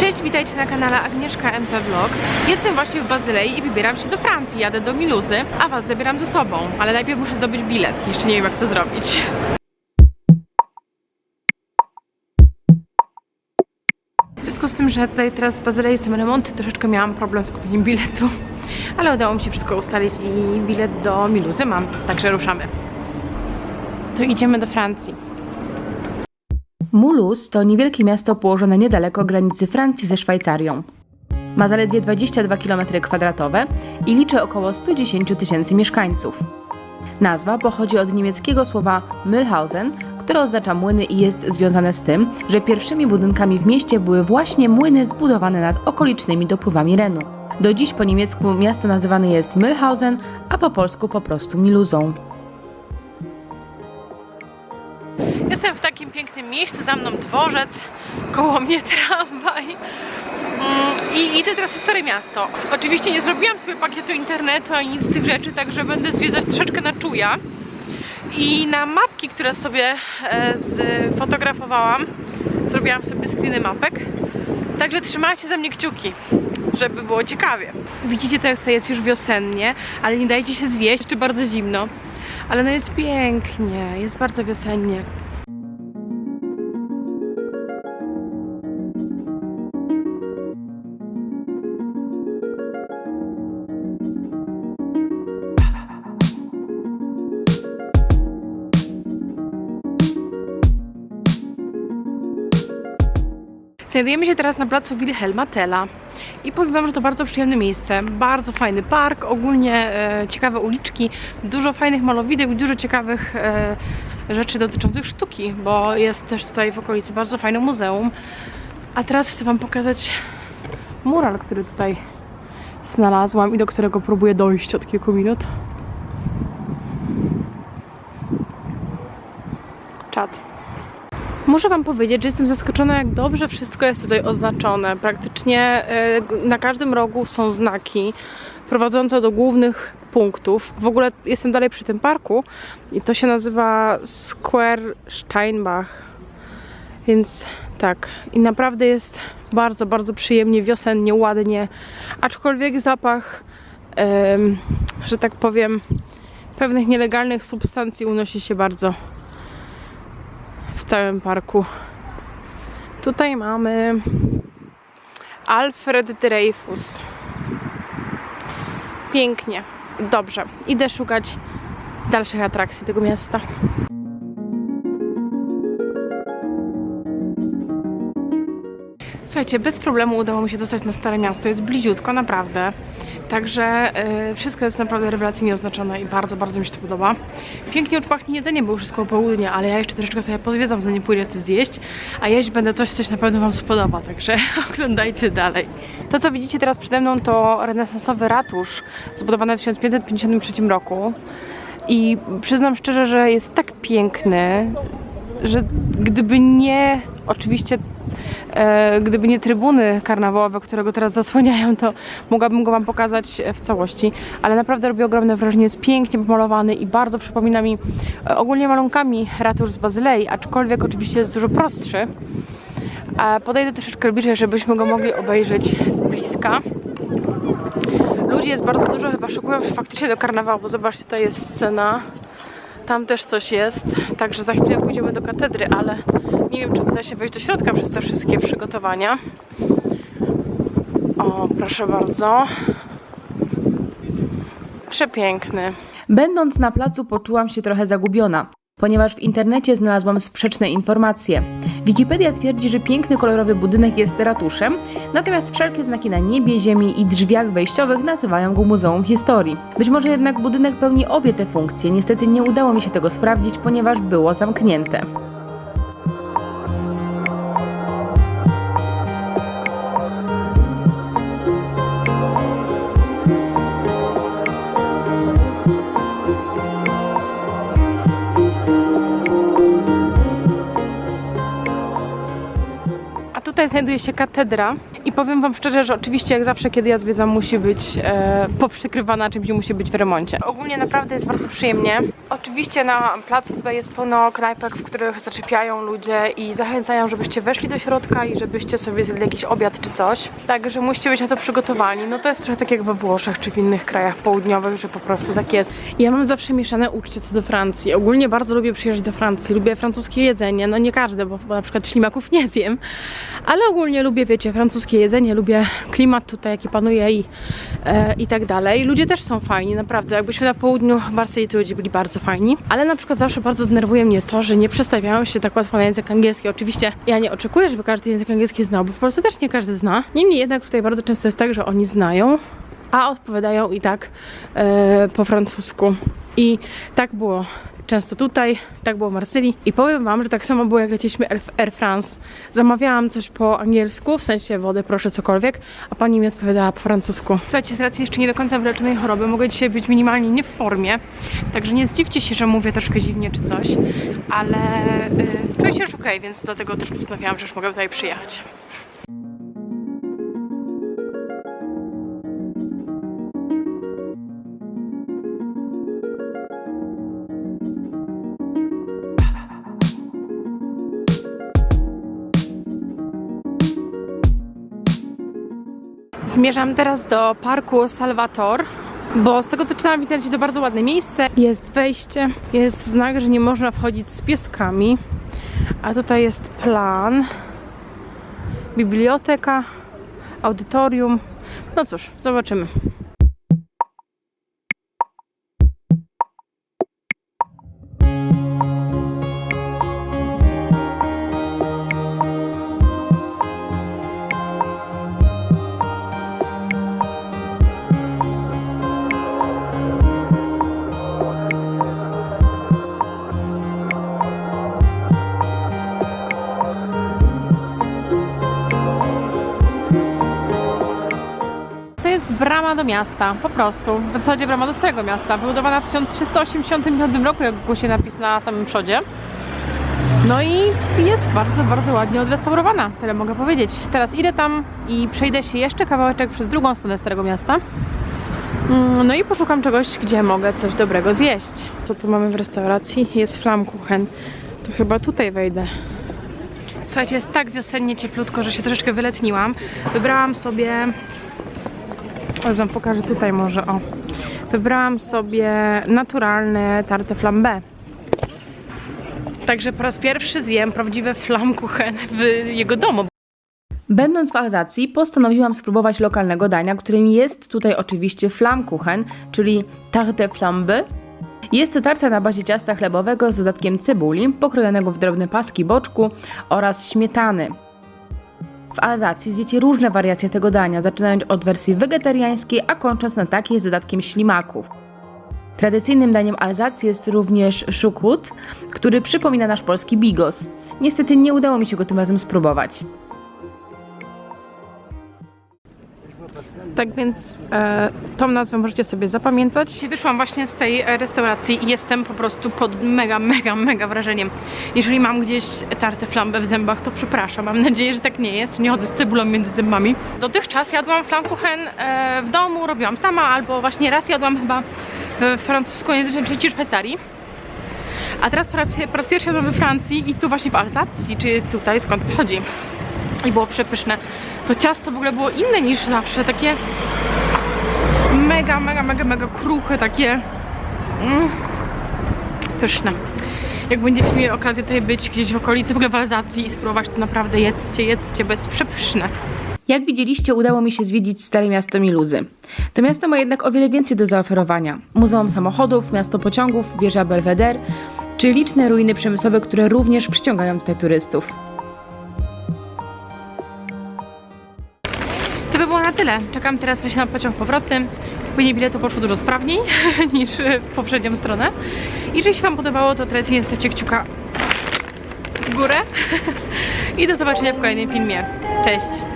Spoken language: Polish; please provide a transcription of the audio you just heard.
Cześć, witajcie na kanale Agnieszka MP Vlog. Jestem właśnie w Bazylei i wybieram się do Francji. Jadę do Miluzy, a Was zabieram ze sobą. Ale najpierw muszę zdobyć bilet. Jeszcze nie wiem jak to zrobić. W związku z tym, że tutaj teraz w Bazylei są remonty, troszeczkę miałam problem z kupieniem biletu. Ale udało mi się wszystko ustalić i bilet do Miluzy mam, także ruszamy. To idziemy do Francji. Mulhouse to niewielkie miasto położone niedaleko granicy Francji ze Szwajcarią. Ma zaledwie 22 km2 i liczy około 110 tysięcy mieszkańców. Nazwa pochodzi od niemieckiego słowa Mühlhausen, które oznacza młyny i jest związane z tym, że pierwszymi budynkami w mieście były właśnie młyny zbudowane nad okolicznymi dopływami Renu. Do dziś po niemiecku miasto nazywane jest Mühlhausen, a po polsku po prostu Miluzą. Jestem w takim pięknym miejscu, za mną dworzec, koło mnie tramwaj. Mm, I idę teraz na Stare Miasto. Oczywiście nie zrobiłam sobie pakietu internetu ani nic z tych rzeczy, także będę zwiedzać troszeczkę na czuja. I na mapki, które sobie e, sfotografowałam, zrobiłam sobie screeny mapek. Także trzymajcie za mnie kciuki, żeby było ciekawie. Widzicie, teraz to jest już wiosennie, ale nie dajcie się zwieść, jeszcze bardzo zimno. Ale no jest pięknie, jest bardzo wiosennie. Znajdujemy się teraz na placu Wilhelma Tella i powiem Wam, że to bardzo przyjemne miejsce, bardzo fajny park, ogólnie e, ciekawe uliczki, dużo fajnych malowideł i dużo ciekawych e, rzeczy dotyczących sztuki, bo jest też tutaj w okolicy bardzo fajne muzeum. A teraz chcę Wam pokazać mural, który tutaj znalazłam i do którego próbuję dojść od kilku minut. Czad. Muszę Wam powiedzieć, że jestem zaskoczona, jak dobrze wszystko jest tutaj oznaczone. Praktycznie e, na każdym rogu są znaki prowadzące do głównych punktów. W ogóle jestem dalej przy tym parku i to się nazywa Square Steinbach. Więc tak, i naprawdę jest bardzo, bardzo przyjemnie, wiosennie, ładnie. Aczkolwiek zapach, że tak powiem, pewnych nielegalnych substancji unosi się bardzo w całym parku. Tutaj mamy Alfred Dreyfus. Pięknie. Dobrze. Idę szukać dalszych atrakcji tego miasta. Słuchajcie, bez problemu udało mi się dostać na Stare Miasto. Jest bliziutko, naprawdę. Także y, wszystko jest naprawdę rewelacyjnie oznaczone i bardzo, bardzo mi się to podoba. Pięknie już pachnie jedzenie, bo już jest koło południa, ale ja jeszcze troszeczkę sobie pozwiedzam, zanim pójdę coś zjeść. A jeść będę coś, coś na pewno Wam spodoba, także oglądajcie dalej. To, co widzicie teraz przede mną, to renesansowy ratusz, zbudowany w 1553 roku. I przyznam szczerze, że jest tak piękny, że gdyby nie, oczywiście, gdyby nie trybuny karnawałowe, które go teraz zasłaniają, to mogłabym go Wam pokazać w całości, ale naprawdę robi ogromne wrażenie, jest pięknie pomalowany i bardzo przypomina mi e, ogólnie malunkami ratusz z Bazylei, aczkolwiek oczywiście jest dużo prostszy. Podejdę troszeczkę bliżej, żebyśmy go mogli obejrzeć z bliska. Ludzi jest bardzo dużo, chyba szykują się faktycznie do karnawału, bo zobaczcie, to jest scena. Tam też coś jest, także za chwilę pójdziemy do katedry, ale nie wiem, czy uda się wejść do środka przez te wszystkie przygotowania. O, proszę bardzo. Przepiękny. Będąc na placu poczułam się trochę zagubiona, ponieważ w internecie znalazłam sprzeczne informacje. Wikipedia twierdzi, że piękny kolorowy budynek jest ratuszem, natomiast wszelkie znaki na niebie, ziemi i drzwiach wejściowych nazywają go Muzeum Historii. Być może jednak budynek pełni obie te funkcje, niestety nie udało mi się tego sprawdzić, ponieważ było zamknięte. Tutaj znajduje się katedra i powiem Wam szczerze, że oczywiście jak zawsze, kiedy ja zwiedzam, musi być e, poprzykrywana czymś i musi być w remoncie. Ogólnie naprawdę jest bardzo przyjemnie. Oczywiście na placu tutaj jest pełno knajpek, w których zaczepiają ludzie i zachęcają, żebyście weszli do środka i żebyście sobie zjedli jakiś obiad czy coś. Także musicie być na to przygotowani. No to jest trochę tak jak we Włoszech czy w innych krajach południowych, że po prostu tak jest. Ja mam zawsze mieszane uczucie co do Francji. Ogólnie bardzo lubię przyjeżdżać do Francji. Lubię francuskie jedzenie. No nie każde, bo, na przykład ślimaków nie zjem. Ale ogólnie lubię, wiecie, francuskie jedzenie. Lubię klimat tutaj, jaki panuje i, e, i tak dalej. Ludzie też są fajni, naprawdę. Jakbyśmy na południu Marsylii, to ludzie byli bardzo fajni. Ale na przykład zawsze bardzo denerwuje mnie to, że nie przestawiają się tak łatwo na język angielski. Oczywiście ja nie oczekuję, żeby każdy język angielski znał, bo w Polsce też nie każdy zna. Niemniej jednak tutaj bardzo często jest tak, że oni znają, a odpowiadają i tak e, po francusku. I tak było często tutaj, tak było w Marsylii. I powiem Wam, że tak samo było jak lecieliśmy Air, France. Zamawiałam coś po angielsku, w sensie wodę, proszę, cokolwiek, a pani mi odpowiadała po francusku. Słuchajcie, z racji jeszcze nie do końca wyleczonej choroby mogę dzisiaj być minimalnie nie w formie, także nie zdziwcie się, że mówię troszkę dziwnie czy coś, ale y, czuję się już okej, więc dlatego też postanowiłam, że już mogę tutaj przyjechać. Zmierzam teraz do parku Salvator, bo z tego co czytałam w internecie to bardzo ładne miejsce. Jest wejście, jest znak, że nie można wchodzić z pieskami, a tutaj jest plan, biblioteka, audytorium. No cóż, zobaczymy. Brama do miasta, po prostu. W zasadzie brama do Starego Miasta, wybudowana w 1385 roku, jak głosi napis na samym przodzie. No i jest bardzo, bardzo ładnie odrestaurowana, tyle mogę powiedzieć. Teraz idę tam i przejdę się jeszcze kawałeczek przez drugą stronę Starego Miasta. Mm, No i poszukam czegoś, gdzie mogę coś dobrego zjeść. To tu mamy w restauracji, jest Flammkuchen. To chyba tutaj wejdę. Słuchajcie, jest tak wiosennie cieplutko, że się troszeczkę wyletniłam. Wybrałam sobie Teraz wam pokażę tutaj może, o. Wybrałam sobie naturalne tarte flambe. Także po raz pierwszy zjem prawdziwe flammkuchen w jego domu. Będąc w Alzacji, postanowiłam spróbować lokalnego dania, którym jest tutaj oczywiście Flammkuchen, czyli tarte flambe. Jest to tarta na bazie ciasta chlebowego z dodatkiem cebuli, pokrojonego w drobne paski boczku oraz śmietany. W Alzacji zjecie różne wariacje tego dania, zaczynając od wersji wegetariańskiej, a kończąc na takiej z dodatkiem ślimaków. Tradycyjnym daniem Alzacji jest również szukut, który przypomina nasz polski bigos. Niestety nie udało mi się go tym razem spróbować. Tak więc e, tą nazwę możecie sobie zapamiętać. Wyszłam właśnie z tej restauracji i jestem po prostu pod mega, mega, mega wrażeniem. Jeżeli mam gdzieś tartę flambę w zębach, to przepraszam. Mam nadzieję, że tak nie jest. Nie chodzę z cebulą między zębami. Dotychczas jadłam flammkuchen e, w domu, robiłam sama, albo właśnie raz jadłam chyba w francusko-języcznej części Szwajcarii. A teraz po raz, po raz pierwszy jadłam we Francji i tu właśnie w Alzacji, czy tutaj skąd pochodzi. I było przepyszne. To ciasto w ogóle było inne niż zawsze, takie mega, mega, mega, mega kruche, takie mm, pyszne. Jak będziecie mieli okazję tutaj być gdzieś w okolicy, w ogóle w Alzacji i spróbować, to naprawdę jedzcie, jedzcie, bo jest przepyszne. Jak widzieliście, udało mi się zwiedzić Stare Miasto Miluzy. To miasto ma jednak o wiele więcej do zaoferowania. Muzeum samochodów, miasto pociągów, wieża Belvedere, czy liczne ruiny przemysłowe, które również przyciągają tutaj turystów. Tyle. Czekam teraz właśnie na pociąg powrotny. Kupienie biletu poszło dużo sprawniej niż w poprzednią stronę. I jeżeli się Wam podobało, to tradycyjnie stawcie kciuka w górę. I do zobaczenia w kolejnym filmie. Cześć!